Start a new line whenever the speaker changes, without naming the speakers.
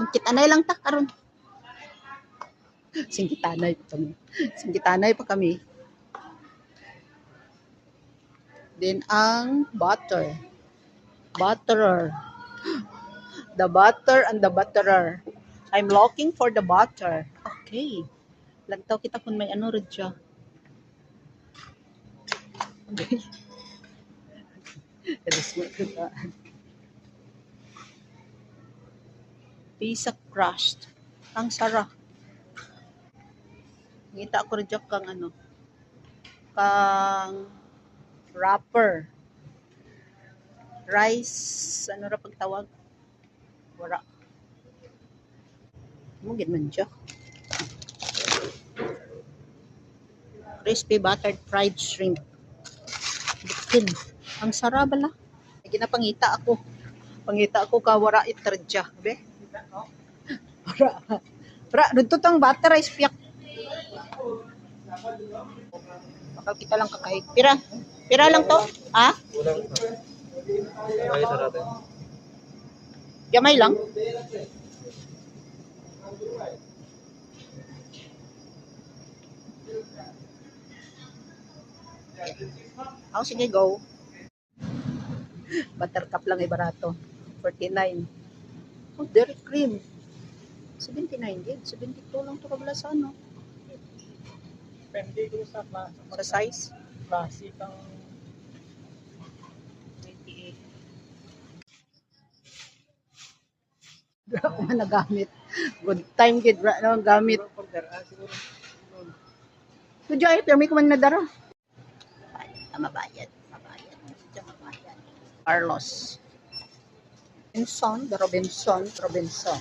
Pagkitanay lang ta karon. Singkitanay pa kami. Singkitanay pa kami. Then ang butter. Butterer. The butter and the butterer. I'm looking for the butter. Okay. Lantaw kita kung may ano rin siya. Okay. Kada smart ko ta. Pizza crushed. Ang sarap. Ngita ko rin kang ano. Kang wrapper. Rice. Ano ra pagtawag? Wala. Mungkin man siya. Crispy buttered fried shrimp. Bikin. Ang sarap bala. Lagi na pangita ako. Pangita ako ka wara itradya. Be? Wara. Wara. Dito tang butter rice piyak. Baka kita lang kakay. Pira. Pira lang to. Ha?
Kulang. Ay, sa natin.
Gamay lang. Oh, sige, go. Buttercup lang ay barato. 49. Oh, dairy cream. 79 din. 72 lang ito kabla sa ano.
Depende ko sa klase.
Sa size.
Klase kang
28. Dra ko man nagamit. Good time kid ra na ang gamit. Kudya ay pirmi ko man nadara. Ah, mabayad. Mabayad. Mabayad. Carlos. Robinson, the Robinson, Robinson.